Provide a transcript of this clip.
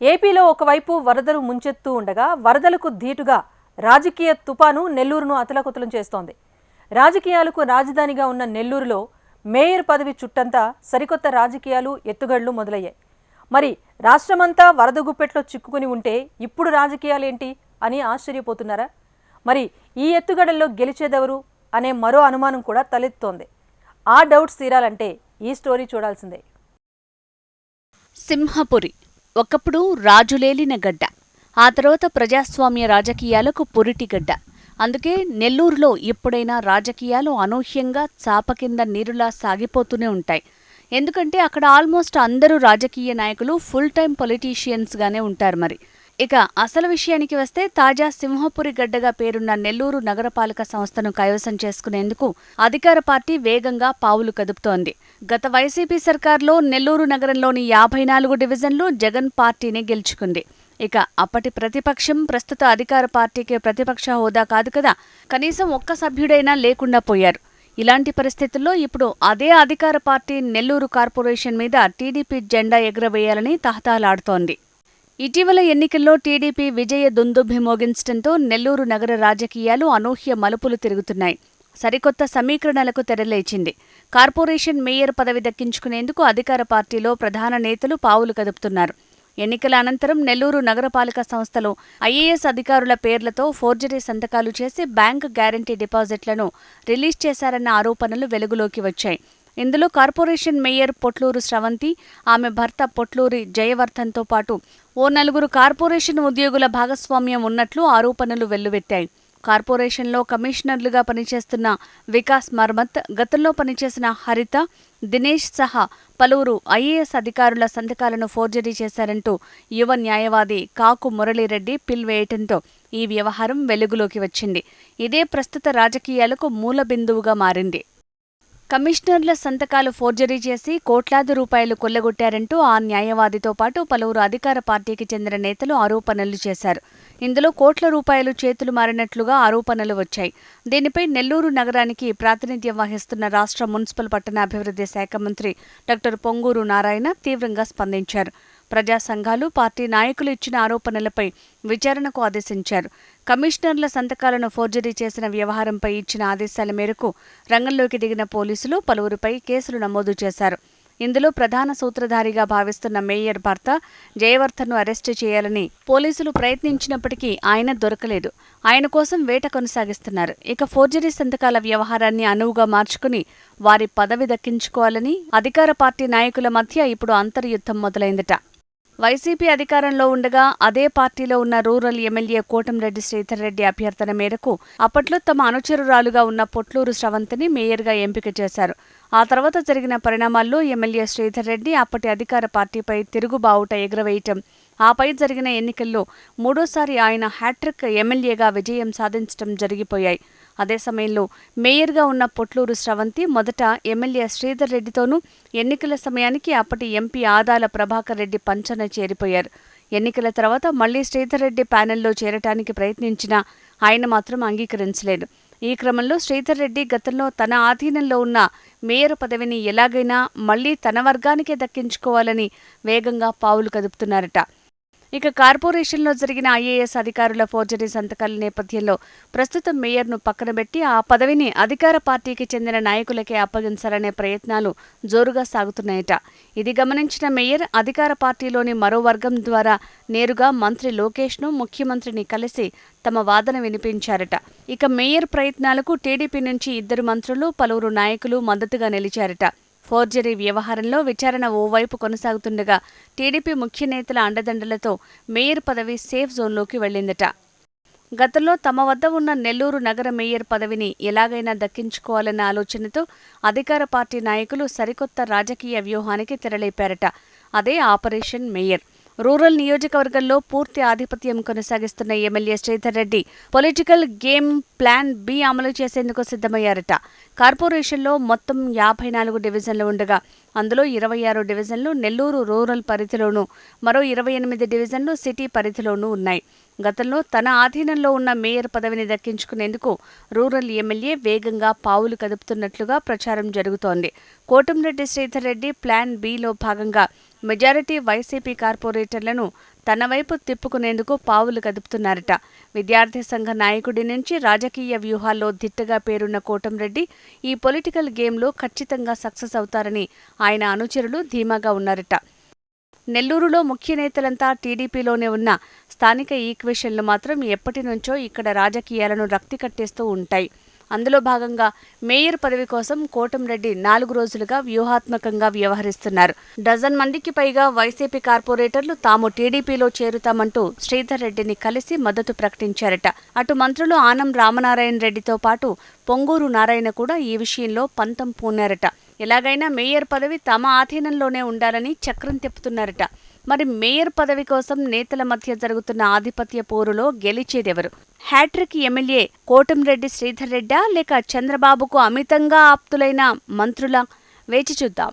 ఏపీలో ఒకవైపు వరదలు ముంచెత్తూ ఉండగా వరదలకు ధీటుగా రాజకీయ తుపాను నెల్లూరును అతలకుతలం చేస్తోంది. రాజకీయాలకు రాజధానిగా ఉన్న నెల్లూరులో మేయర్ పదవి చుట్టంతా సరికొత్త రాజకీయాలు ఎత్తుగడలు మొదలయ్యాయి. మరి రాష్ట్రమంతా వరద గుప్పెట్లో చిక్కుకుని ఉంటే ఇప్పుడు రాజకీయాలేంటి అని ఆశ్చర్యపోతున్నారా? మరి ఈ ఎత్తుగడల్లో గెలిచేదెవరు అనే మరో అనుమానం కూడా తలెత్తోంది ఆ డౌట్స్ తీరాలంటే ఈ స్టోరీ చూడాల్సిందే. సింహపురి ఒకప్పుడు రాజులేలిన గడ్డ. ఆ తర్వాత ప్రజాస్వామ్య రాజకీయాలకు పొరిటిగడ్డ అందుకే నెల్లూరులో ఎప్పుడైనా రాజకీయాలు అనూహ్యంగా చాప కింద నీరులా సాగిపోతూనే ఉంటాయి. ఎందుకంటే అక్కడ ఆల్మోస్ట్ అందరూ రాజకీయ నాయకులు ఫుల్ టైం పొలిటీషియన్స్గానే ఉంటారు మరి. ఇక అసలు విషయానికి వస్తే తాజా సింహపురి గడ్డగా పేరున్న నెల్లూరు నగరపాలక సంస్థను కైవసం చేసుకునేందుకు అధికార పార్టీ వేగంగా పావులు కదుపుతోంది. గత వైసీపీ సర్కార్లో నెల్లూరు నగరంలోని యాభై నాలుగు డివిజన్లు జగన్ పార్టీని గెలుచుకుంది. ఇక అప్పటి ప్రతిపక్షం ప్రస్తుత అధికార పార్టీకి ప్రతిపక్ష హోదా కాదు కదా కనీసం ఒక్క సభ్యుడైనా లేకుండా పోయారు. ఇలాంటి పరిస్థితుల్లో ఇప్పుడు అదే అధికార పార్టీ నెల్లూరు కార్పొరేషన్ మీద టీడీపీ జెండా ఎగురవేయాలని తహతాలాడుతోంది. ఇటీవల ఎన్నికల్లో టీడీపీ విజయ దుందుభి మోగించడంతో నెల్లూరు నగర రాజకీయాలు అనూహ్య మలుపులు తిరుగుతున్నాయి. సరికొత్త సమీకరణలకు తెరలేచింది. కార్పొరేషన్ మేయర్ పదవి దక్కించుకునేందుకు అధికార పార్టీలో ప్రధాన నేతలు పావులు కదుపుతున్నారు. ఎన్నికల అనంతరం నెల్లూరు నగరపాలక సంస్థలో ఐఏఎస్ అధికారుల పేర్లతో ఫోర్జరీ సంతకాలు చేసి బ్యాంక్ గ్యారంటీ డిపాజిట్లను రిలీజ్ చేశారన్న ఆరోపణలు వెలుగులోకి వచ్చాయి. ఇందులో కార్పొరేషన్ మేయర్ పొట్లూరు స్రవంతి ఆమె భర్త పొట్లూరి జయవర్ధన్తో పాటు ఓ నలుగురు కార్పొరేషన్ ఉద్యోగుల భాగస్వామ్యం ఉన్నట్లు ఆరోపణలు వెల్లువెత్తాయి. కార్పొరేషన్లో కమిషనర్లుగా పనిచేస్తున్న వికాస్ మర్మత్ గతంలో పనిచేసిన హరిత దినేష్ సహా పలువురు ఐఏఎస్ అధికారుల సంతకాలను ఫోర్జరీ చేశారంటూ యువ న్యాయవాది కాకు మురళీరెడ్డి పిల్వేయటంతో ఈ వ్యవహారం వెలుగులోకి వచ్చింది. ఇదే ప్రస్తుత రాజకీయాలకు మూల బిందువుగా మారింది. కమిషనర్ల సంతకాలు ఫోర్జరీ చేసి కోట్లాది రూపాయలు కొల్లగొట్టారంటూ ఆ న్యాయవాదితో పాటు పలువురు అధికార పార్టీకి చెందిన నేతలు ఆరోపణలు చేశారు. ఇందులో కోట్ల రూపాయలు చేతులు మారినట్లుగా ఆరోపణలు వచ్చాయి. దీనిపై నెల్లూరు నగరానికి ప్రాతినిధ్యం వహిస్తున్న రాష్ట్ర మున్సిపల్ పట్టణాభివృద్ధి శాఖ మంత్రి డాక్టర్ పొంగూరు నారాయణ తీవ్రంగా స్పందించారు. ప్రజా సంఘాలు పార్టీ నాయకులు ఇచ్చిన ఆరోపణలపై విచారణకు ఆదేశించారు. కమిషనర్ల సంతకాలను ఫోర్జరీ చేసిన వ్యవహారంపై ఇచ్చిన ఆదేశాల మేరకు రంగంలోకి దిగిన పోలీసులు పలువురిపై కేసులు నమోదు చేశారు. ఇందులో ప్రధాన సూత్రధారిగా భావిస్తున్న మేయర్ భర్త జయవర్ధన్ను అరెస్టు చేయాలని పోలీసులు ప్రయత్నించినప్పటికీ ఆయన దొరకలేదు. ఆయన కోసం వేట కొనసాగిస్తున్నారు. ఇక ఫోర్జరీ సంతకాల వ్యవహారాన్ని అనువుగా మార్చుకుని వారి పదవి దక్కించుకోవాలని అధికార పార్టీ నాయకుల మధ్య ఇప్పుడు అంతర్యుద్ధం మొదలైందట. వైసీపీ అధికారంలో ఉండగా అదే పార్టీలో ఉన్న రూరల్ ఎమ్మెల్యే కోటంరెడ్డి శ్రీధర్ రెడ్డి అభ్యర్థన మేరకు అప్పట్లో తమ అనుచరురాలుగా ఉన్న పొట్లూరు శ్రవంతిని మేయర్గా ఎంపిక చేశారు. ఆ తర్వాత జరిగిన పరిణామాల్లో ఎమ్మెల్యే శ్రీధర్ రెడ్డి అప్పటి అధికార పార్టీపై తిరుగుబావుట ఎగురవేయటం ఆపై జరిగిన ఎన్నికల్లో మూడోసారి ఆయన హ్యాట్రిక్ ఎమ్మెల్యేగా విజయం సాధించడం జరిగిపోయాయి. అదే సమయంలో మేయర్గా ఉన్న పొట్లూరు స్రవంతి మొదట ఎమ్మెల్యే శ్రీధర్ రెడ్డితోనూ ఎన్నికల సమయానికి అప్పటి ఎంపీ ఆదాల ప్రభాకర్ రెడ్డి పంచన చేరిపోయారు. ఎన్నికల తర్వాత మళ్ళీ శ్రీధర్ రెడ్డి ప్యానెల్లో చేరటానికి ప్రయత్నించినా ఆయన మాత్రం అంగీకరించలేదు. ఈ క్రమంలో శ్రీధర్ రెడ్డి గతంలో తన ఆధీనంలో ఉన్న మేయర్ పదవిని ఎలాగైనా మళ్ళీ తన వర్గానికే దక్కించుకోవాలని వేగంగా పావులు కదుపుతున్నారట. ఇక కార్పొరేషన్లో జరిగిన ఐఏఎస్ అధికారుల ఫోర్జరీ సంతకాల నేపథ్యంలో ప్రస్తుతం మేయర్ను పక్కనబెట్టి ఆ పదవిని అధికార పార్టీకి చెందిన నాయకులకే అప్పగించాలనే ప్రయత్నాలు జోరుగా సాగుతున్నాయట. ఇది గమనించిన మేయర్ అధికార పార్టీలోని మరో వర్గం ద్వారా నేరుగా మంత్రి లోకేష్ను ముఖ్యమంత్రిని కలిసి తమ వాదన వినిపించారట. ఇక మేయర్ ప్రయత్నాలకు టీడీపీ నుంచి ఇద్దరు మంత్రులు పలువురు నాయకులు మద్దతుగా నిలిచారట. ఫోర్జరీ వ్యవహారంలో విచారణ ఓవైపు కొనసాగుతుండగా టీడీపీ ముఖ్య నేతల అండదండలతో మేయర్ పదవి సేఫ్ జోన్లోకి వెళ్ళిందట గతంలో తమ వద్ద ఉన్న నెల్లూరు నగర మేయర్ పదవిని ఎలాగైనా దక్కించుకోవాలన్న ఆలోచనతో అధికార పార్టీ నాయకులు సరికొత్త రాజకీయ వ్యూహానికి తెరలేపారట. అదే ఆపరేషన్ మేయర్. రూరల్ నియోజకవర్గంలో పూర్తి ఆధిపత్యం కొనసాగిస్తున్న MLA Sridhar Reddy political game plan B అమలు చేసేందుకు సిద్ధమయ్యారట. కార్పొరేషన్లో మొత్తం యాభై నాలుగు డివిజన్లు ఉండగా అందులో ఇరవై ఆరు డివిజన్లు నెల్లూరు రూరల్ పరిధిలోనూ మరో ఇరవై ఎనిమిది డివిజన్లు సిటీ పరిధిలోనూ ఉన్నాయి. గతంలో తన ఆధీనంలో ఉన్న మేయర్ పదవిని దక్కించుకునేందుకు రూరల్ ఎమ్మెల్యే వేగంగా పావులు కదుపుతున్నట్లుగా ప్రచారం జరుగుతోంది. కోటంరెడ్డి శ్రీధర్ రెడ్డి ప్లాన్ బిలో భాగంగా మెజారిటీ వైసీపీ కార్పొరేటర్లను తన వైపు తిప్పుకునేందుకు పావులు కదుపుతున్నారట. విద్యార్థి సంఘ నాయకుడి నుంచి రాజకీయ వ్యూహాల్లో దిట్టగా పేరున్న కోటంరెడ్డి ఈ పొలిటికల్ గేమ్లో ఖచ్చితంగా సక్సెస్ అవుతారని ఆయన అనుచరులు ధీమాగా ఉన్నారట. నెల్లూరులో ముఖ్య నేతలంతా టీడీపీలోనే ఉన్న స్థానిక ఈక్వేషన్లు మాత్రం ఎప్పటి నుంచో ఇక్కడ రాజకీయాలను రక్తి కట్టేస్తూ ఉంటాయి. అందులో భాగంగా మేయర్ పదవి కోసం కోటంరెడ్డి నాలుగు రోజులుగా వ్యూహాత్మకంగా వ్యవహరిస్తున్నారు. డజన్ మందికి పైగా వైసీపీ కార్పొరేటర్లు తాము టీడీపీలో చేరుతామంటూ శ్రీధర్ రెడ్డిని కలిసి మద్దతు ప్రకటించారట. అటు మంత్రులు ఆనం రామనారాయణ రెడ్డితో పాటు పొంగూరు నారాయణ కూడా ఈ విషయంలో పంతం పూనారట. ఎలాగైనా మేయర్ పదవి తమ ఆధీనంలోనే ఉండాలని చక్రం తిప్పుతున్నారట. మరి మేయర్ పదవి కోసం నేతల మధ్య జరుగుతున్న ఆధిపత్య పోరులో గెలిచేదెవరు? హ్యాట్రిక్ ఎమ్మెల్యే కోటంరెడ్డి శ్రీధర్ రెడ్డా లేక చంద్రబాబుకు అమితంగా ఆప్తులైన మంత్రుల వేచి చూద్దాం.